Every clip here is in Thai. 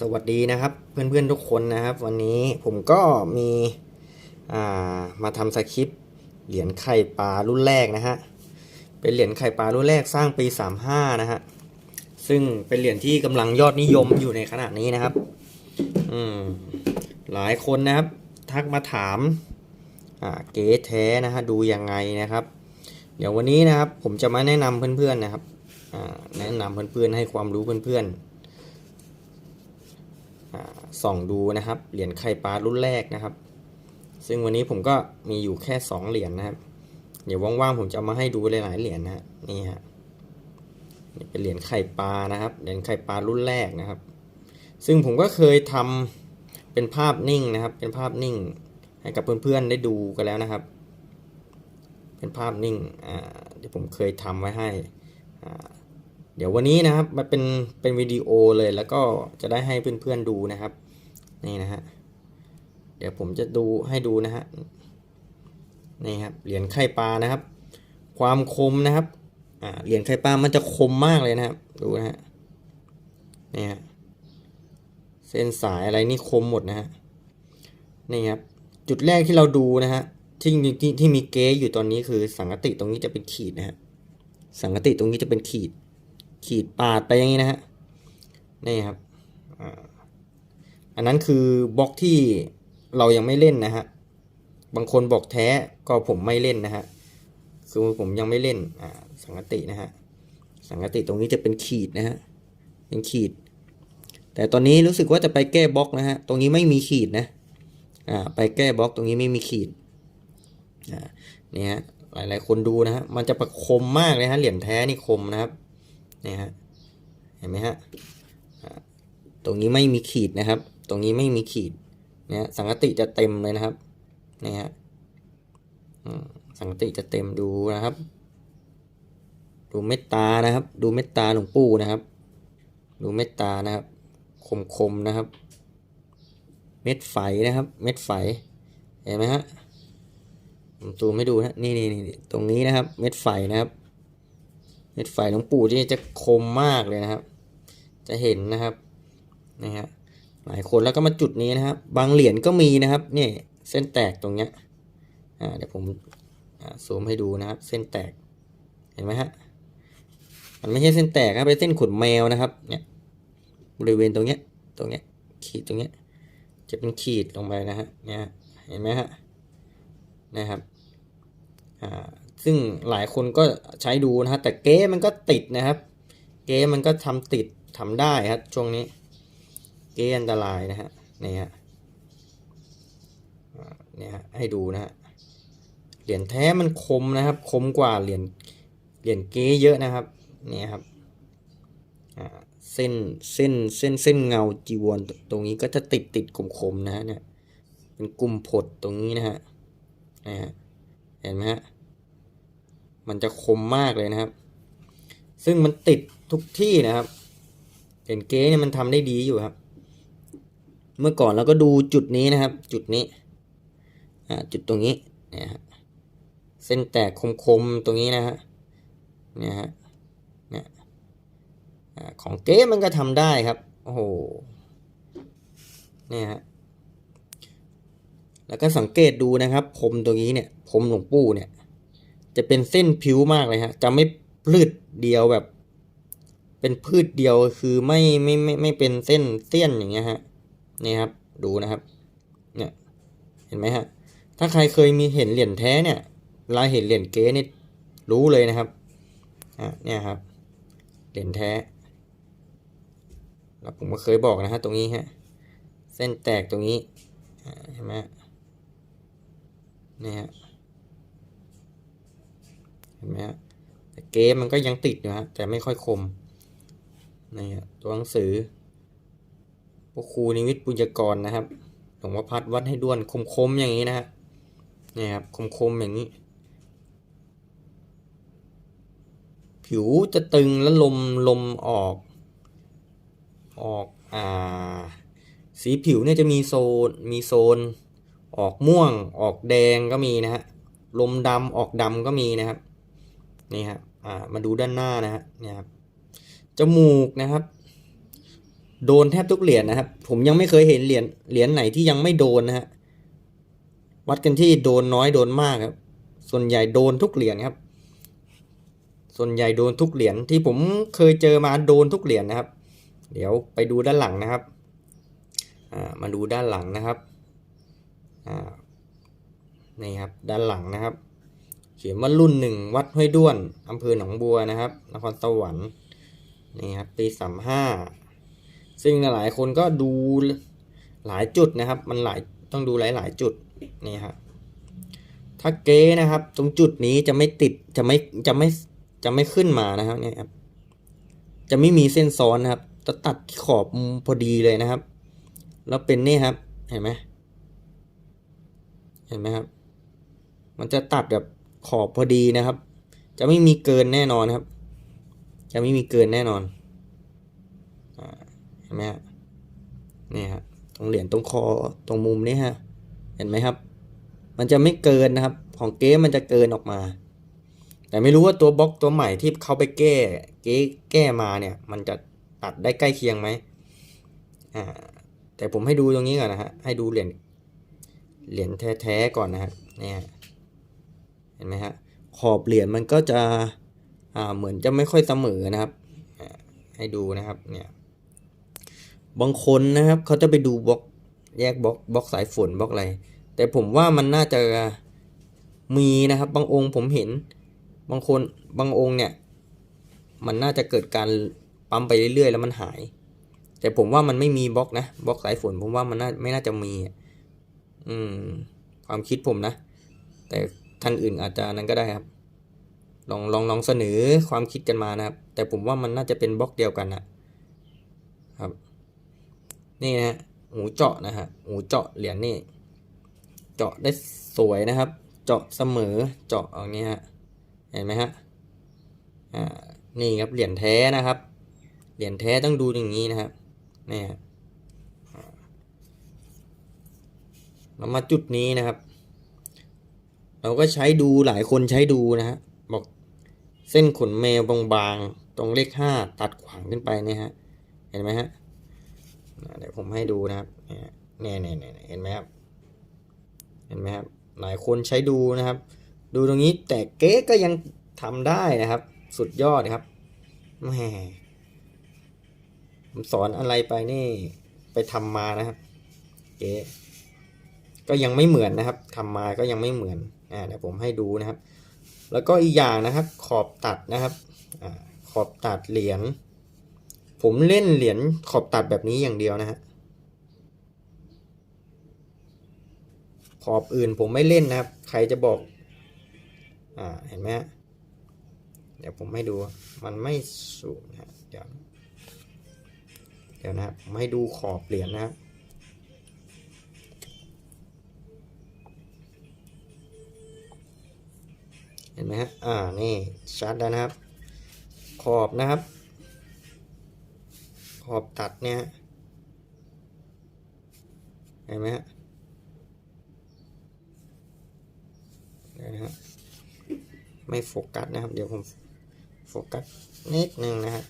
สวัสดีนะครับเพื่อนๆทุกคนนะครับ วันนี้ผมก็มีามาทำสคริปต์เหรียญไข่ปลารุ่นแรกนะฮะเป็นเหรียญไข่ปลารุ่นแรกสร้างปี 35 นะฮะซึ่งเป็นเหรียญที่กำลังยอดนิยมอยู่ในขณะนี้นะครับอืมหลายคนนะครับ ทักมาถามอ่าเก๋แท้นะฮะดูยังไงนะครับ เดี๋ยววันนี้นะครับผมจะมาแนะนำเพื่อนๆนะครับแนะนำเพื่อนๆให้ความรู้เพื่อนๆ ส่องดูนะครับ เหรียญไข่ปลารุ่นแรกนะครับ ซึ่งวันนี้ผมก็มีอยู่แค่ 2 เหรียญนะครับ เดี๋ยวว่างๆผมจะเอามาให้ดูหลายๆเหรียญนะฮะนี่ฮะนี่เป็นเหรียญไข่ปลานะครับ เหรียญไข่ปลารุ่นแรกนะครับ ซึ่งผมก็เคยทำเป็นภาพนิ่งนะครับ เป็นภาพนิ่ง ให้กับเพื่อนๆได้ดูกันแล้วนะครับ เป็นภาพนิ่งอ่าเดี๋ยวผมเคยทำไว้ให้อ่าเดี๋ยววันนี้นะครับมันเป็นเป็นวิดีโอเลยแล้วก็จะได้ให้เพื่อนๆดูนะครับ นี่นะฮะ เดี๋ยวผมจะดูให้ดูนะฮะ นี่ครับ เหรียญไข่ปลานะครับ ความคมนะครับ อ่า เหรียญไข่ปลา มันจะคมมากเลยนะครับ ดูนะฮะ นี่ฮะ เส้นสายอะไรนี่คมหมดนะฮะ นี่ครับ จุดแรกที่เราดูนะฮะ ที่ที่ที่มีเก๊อยู่ตอนนี้คือสังกติตรงนี้จะเป็นขีดนะฮะ สังกติตรงนี้จะเป็นขีด ขีดปาดไปอย่างนี้นะฮะ นี่ครับ อ่า อันนั้นคือบล็อกที่เรายังไม่เล่นนะฮะ บางคนบอกแท้ก็ผมไม่เล่นนะฮะ คือผมยังไม่เล่น อ่า สังกตินะฮะ สังกติตรงนี้จะเป็นขีดนะฮะ เป็นขีด แต่ตอนนี้รู้สึกว่าจะไปแก้บล็อกนะฮะ ตรงนี้ไม่มีขีดนะ อ่า ไปแก้บล็อกตรงนี้ไม่มีขีด อ่า นี่ฮะ หลายๆคนดูนะฮะ มันจะประคมมากเลยฮะ เหรียญแท้นี่คมนะครับ นี่ฮะ เห็นไหมฮะอ่าตรงนี้ไม่มีขีดนะครับ ตรงนี้ไม่มีขีดนี่ยสังกติจะเต็มเลยนะครับนี่ฮะสังกติจะเต็มดูนะครับ ดูเมตตานะครับ ดูเมตตาหลวงปู่นะครับ ดูเมตตานะครับ คมคมๆนะครับ เม็ดไฝนะครับ เม็ดไฝเห็นไหมฮะผมซูมให้ดูนะนี่นี่นี่ตรงนี้นะครับ เม็ดไฝนะครับ เม็ดไฟหลวงปู่ที่จะคมมากเลยนะครับ จะเห็นนะครับนะฮะ หลายคนแล้วก็มาจุดนี้นะครับ บางเหรียญก็มีนะครับเนี่ยเส้นแตกตรงเนี้ยอ่าเดี๋ยวผมอ่าซูมให้ดูนะครับ เส้นแตกเห็นไหมฮะมันไม่ใช่เส้นแตกครับเป็นเส้นขนแมวนะครับเนี่ยบริเวณตรงเนี้ยตรงเนี้ยขีดตรงเนี้ยจะเป็นขีดลงไปนะฮะเนี่ยเห็นไหมฮะนะครับอ่าซึ่งหลายคนก็ใช้ดูนะฮะแต่เก๊มันก็ติดนะครับ เก๊มันก็ทำติดทำได้ครับช่วงนี้ เก๊อันตรายนะฮะนี่ฮะเนี่ยฮะให้ดูนะฮะเหรียญแท้มันคมนะครับ คมกว่าเหรียญเหรียญเก๊เยอะนะครับเนี่ยครับอ่าเส้นเส้นเส้นเส้นเงาจีวรตรงนี้ก็จะติดติดคมคมๆนะฮะเนี่ยเป็นกลุ่มผดตรงนี้นะฮะนะฮะเห็นไหมฮะมันจะคมมากเลยนะครับ ซึ่งมันติดทุกที่นะครับเห็นเก๊เนี่ยมันทำได้ดีอยู่ครับ เมื่อก่อนเราก็ดูจุดนี้นะครับ จุดนี้จุดตรงนี้เนี่ยฮะเส้นแตกคมๆตรงนี้นะฮะเนี่ยฮะเนี่ยของเก๊มันก็ทำได้ครับโอ้โหเนี่ยฮะแล้วก็สังเกตดูนะครับ ผมตรงนี้เนี่ย ผมหลวงปู่เนี่ย จะเป็นเส้นผิวมากเลยฮะ จะไม่พืดเดียวแบบ เป็นพืชเดียวคือไม่ไม่ไม่ไม่เป็นเส้นเส้นอย่างเงี้ยฮะ นี่ครับดูนะครับเนี่ยเห็นไหมฮะถ้าใครเคยมีเห็นเหรียญแท้เนี่ยเวลาเห็นเหรียญเก๊นี่รู้เลยนะครับอะเนี่ยครับเหรียญแท้แล้วผมก็เคยบอกนะฮะตรงนี้ฮะเส้นแตกตรงนี้เห็นไหมฮะเนี่ยฮะเห็นไหมฮะแต่เกมมันก็ยังติดอยู่ฮะแต่ไม่ค่อยคมนี่ฮะตัวหนังสือ พวกครูนิวิทย์ปุญญกรนะครับหลวงพ่อพัดวัดให้ด้วนคมๆอย่างนี้นะฮะนี่ครับคมๆอย่างนี้ ผิวจะตึงแล้วลมลมออก ออกอ่าสีผิวเนี่ยจะมีโซนมีโซน ออกม่วงออกแดงก็มีนะฮะลมดำออกดำก็มีนะครับนี่ครับอ่ามาดูด้านหน้านะฮะเนี่ยครับจมูกนะครับ โดนแทบทุกเหรียญนะครับ ผมยังไม่เคยเห็นเหรียญเหรียญไหนที่ยังไม่โดนนะฮะวัดกันที่โดนน้อยโดนมากครับ ส่วนใหญ่โดนทุกเหรียญครับ ส่วนใหญ่โดนทุกเหรียญที่ผมเคยเจอมาโดนทุกเหรียญนะครับ เดี๋ยวไปดูด้านหลังนะครับมาดูด้านหลังนะครับนี่ครับด้านหลังนะครับ เขียนว่ารุ่นหนึ่งวัดห้วยด้วนอำเภอหนองบัวนะครับนครสวรรค์นี่ครับปีสามห้า ซึ่งหลายคนก็ดูหลายจุดนะครับ มันหลายต้องดูหลายหลาย ๆ จุดนี่ครับถ้าเก๊นะครับ ตรงจุดนี้จะไม่ติดจะไม่จะไม่จะไม่ขึ้นมานะครับเนี่ยครับ จะไม่มีเส้นซ้อนนะครับจะตัดขอบพอดีเลยนะครับ แล้วเป็นนี่ครับ เห็นไหมเห็นไหมครับ มันจะตัดแบบขอบพอดีนะครับ จะไม่มีเกินแน่นอนครับ จะไม่มีเกินแน่นอน เห็นไหมฮะนี่ฮะตรงเหรียญตรงคอตรงมุมนี้ฮะเห็นไหมครับ มันจะไม่เกินนะครับ ของเก๊มันจะเกินออกมา แต่ไม่รู้ว่าตัวบล็อกตัวใหม่ที่เขาไปแก้เก๊แก้มาเนี่ย มันจะตัดได้ใกล้เคียงไหมอ่าแต่ผมให้ดูตรงนี้ก่อนนะฮะให้ดูเหรียญเหรียญแท้ๆก่อนนะฮะเนี่ยเห็นไหมฮะขอบเหรียญมันก็จะอ่าเหมือนจะไม่ค่อยเสมอนะครับอ่าให้ดูนะครับเนี่ย บางคนนะครับเขาจะไปดูบล็อกแยกบล็อกบล็อกสายฝนบล็อกอะไร แต่ผมว่ามันน่าจะมีนะครับ บางองค์ผมเห็น บางคนบางองค์เนี่ย มันน่าจะเกิดการปั๊มไปเรื่อยๆ แล้วมันหาย แต่ผมว่ามันไม่มีบล็อกนะบล็อกสายฝนผมว่ามันน่าไม่น่าจะมี อืม ความคิดผมนะ แต่ท่านอื่นอาจจะนั้นก็ได้ครับ ลองลองลองเสนอความคิดกันมานะครับ แต่ผมว่ามันน่าจะเป็นบล็อกเดียวกันนะครับ นี่นะฮะหูเจาะนะฮะหูเจาะเหรียญนี่ เจาะได้สวยนะครับ เจาะเสมอเจาะอย่างนี้ฮะเห็นไหมฮะอ่านี่ครับเหรียญแท้นะครับ เหรียญแท้ต้องดูอย่างนี้นะครับนี่ฮะเรามาจุดนี้นะครับ เราก็ใช้ดูหลายคนใช้ดูนะฮะบอกเส้นขนแมวบางๆ ตรงเลขห้าตัดขวางขึ้นไปเนี่ยฮะ เห็นไหมฮะ เดี๋ยวผมให้ดูนะครับเนี่ยเนี่ยเนี่ยเห็นไหมครับเห็นไหมครับหลายคนใช้ดูนะครับ ดูตรงนี้แต่เก๊ก็ยังทำได้นะครับ สุดยอดครับแหมผมสอนอะไรไปนี่ไปทำมานะครับเก๊ก็ยังไม่เหมือนนะครับทำมาก็ยังไม่เหมือนอ่าเดี๋ยวผมให้ดูนะครับ แล้วก็อีกอย่างนะครับ ขอบตัดนะครับอ่าขอบตัดเหรียญ ผมเล่นเหรียญขอบตัดแบบนี้อย่างเดียวนะฮะ ขอบอื่นผมไม่เล่นนะครับ ใครจะบอก อ่า เห็นไหมฮะ เดี๋ยวผมให้ดู มันไม่สูงนะเดี๋ยว เดี๋ยวนะครับผมให้ดูขอบเหรียญนะครับเห็นไหมฮะ อ่า นี่ชัดแล้วนะครับ ขอบนะครับ ขอบตัดเนี่ยเห็นไหมฮะเดี๋ยวนะฮะไม่โฟกัสนะครับ เดี๋ยวผมโฟกัสนิดนึงนะฮะ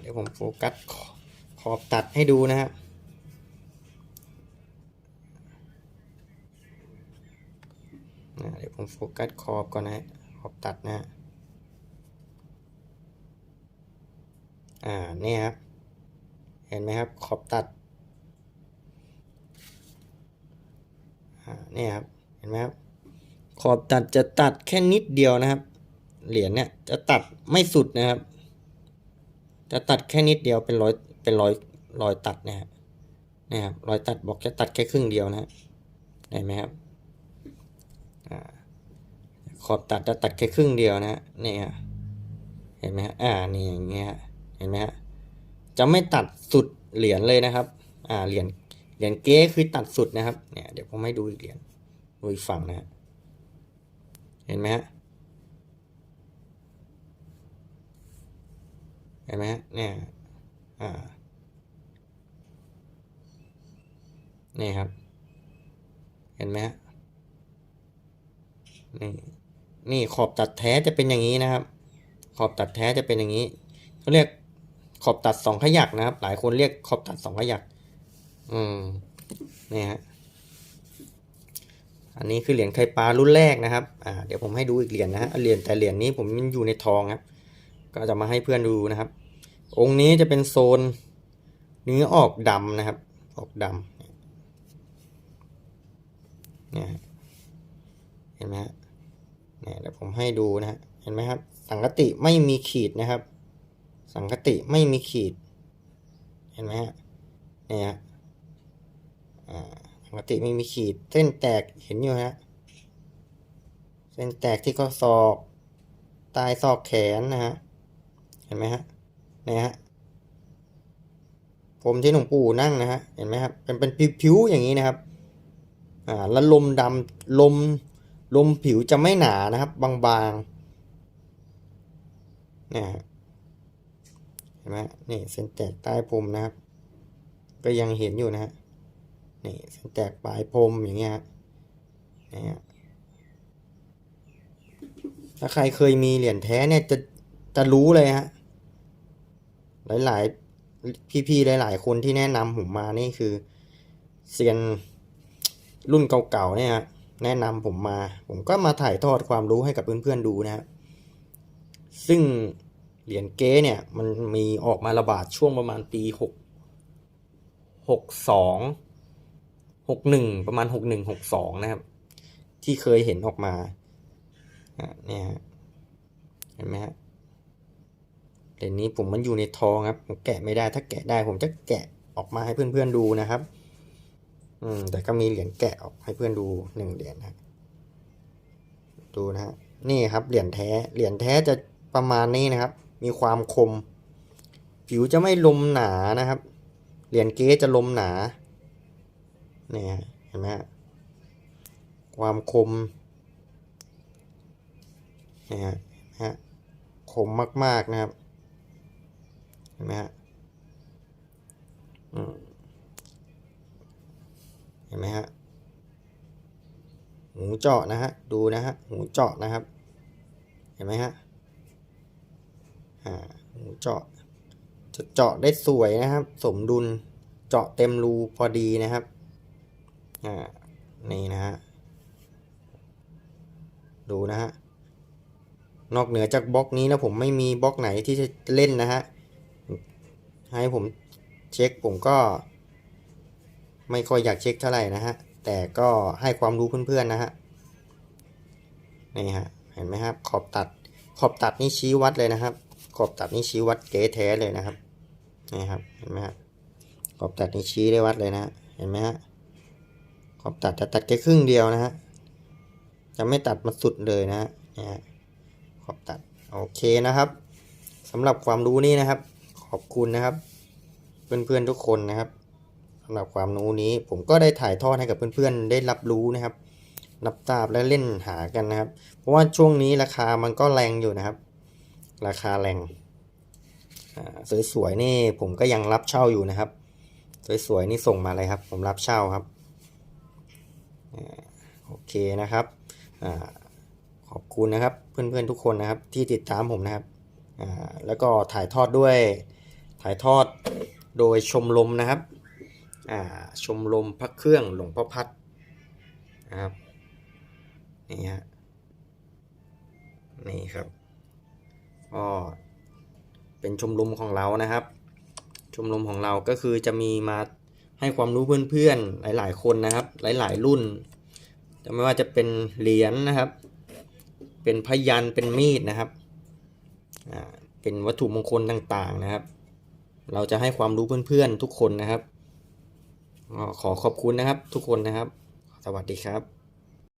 เดี๋ยวผมโฟกัสขอบตัดให้ดูนะครับเดี๋ยวผมโฟกัสขอบก่อนนะขอบตัดนะฮะ อ่านี่ครับ เห็นไหมครับ ขอบตัด อ่านี่ครับ เห็นไหมครับ ขอบตัดจะตัดแค่นิดเดียวนะครับ เหรียญเนี่ยจะตัดไม่สุดนะครับ จะตัดแค่นิดเดียวเป็นรอยเป็นรอยรอยตัดนะครับนะครับรอยตัดบอกจะตัดแค่ครึ่งเดียวนะเห็นไหมครับอขอบตัดจะตัดแค่ครึ่งเดียวนะฮะนี่ฮะเห็นไหมฮะอ่านี่อย่างเงี้ย เห็นไหมฮะจะไม่ตัดสุดเหรียญเลยนะครับอ่าเหรียญเหรียญเก๊คือตัดสุดนะครับเนี่ยเดี๋ยวผมให้ดูอีกเหรียญดูอีกฝั่งนะฮะเห็นไหมฮะเห็นไหมฮะเนี่ยอ่านี่ครับ เห็นไหมฮะนี่นี่ขอบตัดแท้จะเป็นอย่างนี้นะครับ ขอบตัดแท้จะเป็นอย่างนี้เขาเรียก ขอบตัดสองขยักนะครับ หลายคนเรียกขอบตัดสองขยัก อืมนี่ฮะอันนี้คือเหรียญไข่ปลารุ่นแรกนะครับ อ่า เดี๋ยวผมให้ดูอีกเหรียญนะฮะ เหรียญแต่เหรียญนี้ผมมันอยู่ในทองครับ ก็จะมาให้เพื่อนดูนะครับ องค์นี้จะเป็นโซนเนื้อออกดำนะครับ ออกดำเนี่ยเห็นไหมฮะเนี่ยเดี๋ยวผมให้ดูนะฮะ เห็นไหมครับ สังกติไม่มีขีดนะครับ สังกติไม่มีขีด เห็นไหมฮะ เนี่ยฮะอ่าปกติไม่มีขีด เส้นแตกเห็นอยู่ฮะ เส้นแตกที่ข้อศอกใต้ซอกแขนนะฮะ เห็นไหมฮะ เนี่ยฮะ ผมที่หลวงปู่นั่งนะฮะ เห็นไหมครับ เป็นเป็นผิวๆอย่างนี้นะครับ อ่า แล้วลมดำลมลมผิวจะไม่หนานะครับ บางๆเนี่ยฮะ ห็นไหมนี่เส้นแตกใต้ผมนะครับ ก็ยังเห็นอยู่นะฮะนี่เส้นแตกปลายพรมอย่างเงี้ยฮะฮะถ้าใครเคยมีเหรียญแท้เนี่ยจะจะรู้เลยฮะหลายๆ พี่ๆหลาย ๆ คนที่แนะนำผมมานี่คือเซียนรุ่นเก่าๆเนี่ยฮะแนะนำผมมา ผมก็มาถ่ายทอดความรู้ให้กับเพื่อนๆดูนะฮะซึ่ง เหรียญเก๊เนี่ยมันมีออกมาระบาดช่วงประมาณปีหกหกสองหกหนึ่งประมาณหกหนึ่งหกสองนะครับ ที่เคยเห็นออกมาเนี่ยเห็นไหมฮะเหรียญนี้ผมมันอยู่ในทองครับผมแกะไม่ได้ถ้าแกะได้ผมจะแกะออกมาให้เพื่อนๆดูนะครับ อืมแต่ก็มีเหรียญแกะออกให้เพื่อนดูหนึ่งเหรียญนะดูนะฮะนี่ครับเหรียญแท้เหรียญแท้จะประมาณนี้นะครับ มีความคม ผิวจะไม่ลมหนานะครับ เหรียญเก๊จะลมหนา เนี่ยเห็นไหมฮะความคมเนี่ยฮะฮะคมมาก ๆ นะครับ เห็นไหมฮะเห็นไหมฮะ หูเจาะนะฮะ ดูนะฮะ หูเจาะนะครับ เห็นไหมฮะ เจาะจะเจาะได้สวยนะครับ สมดุลเจาะเต็มรูพอดีนะครับอ่านี่นะฮะดูนะฮะนอกเหนือจากบล็อกนี้นะผมไม่มีบล็อกไหนที่จะเล่นนะฮะให้ผมเช็คผมก็ ไม่ค่อยอยากเช็คเท่าไหร่นะฮะแต่ก็ให้ความรู้เพื่อนๆนะฮะนี่ฮะเห็นไหมครับ ขอบตัดขอบตัดนี่ชี้วัดเลยนะครับ ขอบตัดนี่ชี้วัดเก๋แท้เลยนะครับนี่ครับเห็นไหมฮะขอบตัดนี่ชี้ได้วัดเลยนะเห็นไหมฮะขอบตัดจะตัดแค่ครึ่งเดียวนะฮะจะไม่ตัดมาสุดเลยนะเนี่ยขอบตัดโอเคนะครับสำหรับความรู้นี้นะครับ ขอบคุณนะครับ เพื่อนๆทุกคนนะครับสำหรับความรู้นี้ผมก็ได้ถ่ายทอดให้กับเพื่อนๆ ได้รับรู้นะครับ รับทราบและเล่นหากันนะครับ เพราะว่าช่วงนี้ราคามันก็แรงอยู่นะครับ ราคาแรงสวยๆนี่ผมก็ยังรับเช่าอยู่นะครับ สวยๆนี่ส่งมาเลยครับ ผมรับเช่าครับโอเคนะครับอขอบคุณนะครับเพื่อนๆทุกคนนะครับที่ติดตามผมนะครับแล้วก็ถ่ายทอดด้วยถ่ายทอดโดยชมรมนะครับชมรมพระเครื่องหลวงพ่อพัดนะครับนี่ฮะนี่ครับ ก็เป็นชมรมของเรานะครับ ชมรมของเราก็คือจะมีมาให้ความรู้เพื่อนๆ หลายๆ คนนะครับ หลายๆ รุ่นจะไม่ว่าจะเป็นเหรียญนะครับ เป็นพยันเป็นมีดนะครับอ่าเป็นวัตถุมงคลต่างๆนะครับ เราจะให้ความรู้เพื่อนๆ ทุกคนนะครับขอขอบคุณนะครับทุกคนนะครับ สวัสดีครับ